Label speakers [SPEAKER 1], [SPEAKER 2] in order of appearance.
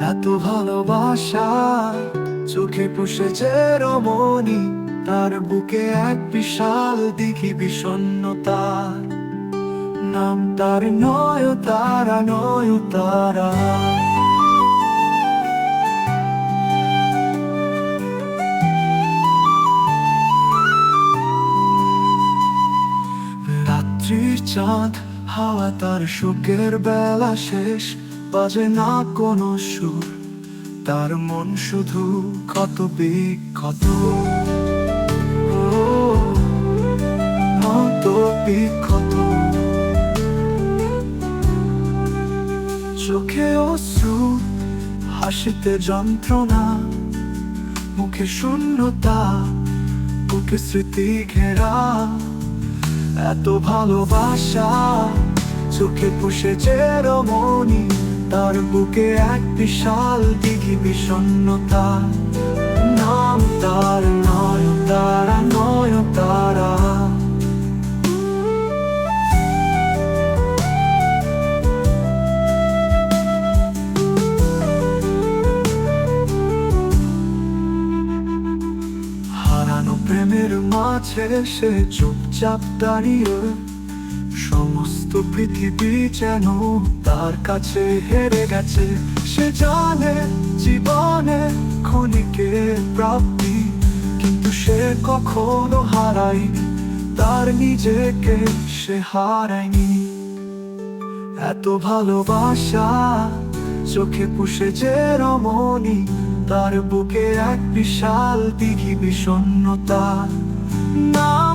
[SPEAKER 1] এত ভালোবাসা, চোখে পুষেছে রমণী, তার বুকে এক বিশাল দিঘি বিষণ্ণতা। নাম তার নয়, তারা নয়, তারা। রাত্রির চাঁদ, হাওয়া তার সুখের বেলা শেষ। বাজে না কোনো সুর? তার মন শুধু কত ও, কত বিক্ষত। চোখে অশ্রু হাসিতে যন্ত্রণা। মুখে শূন্যতা বুকে স্মৃতি ঘেরা। এত ভালোবাসা। চোখে পুষেছে রমণী তার বুকে এক বিশাল দিঘি বিষণ্ণতা। নাম তার নয়, তারা নয়, তারা। হারানো প্রেমের মাঝে সে চুপচাপ দাঁড়িয়ে সমস্ত পৃথিবী যেন তার কাছে হেরে গেছে। সে জানে জীবনে ক্ষণিকে প্রাপ্তি, কিন্তু সে কখনো হারায়নি। তার নিজেকে সে হারায়নি। এত ভালোবাসা চোখে পুষে যে রমণী, তার বুকে এক বিশাল দিঘি বিষণ্ণতা। তার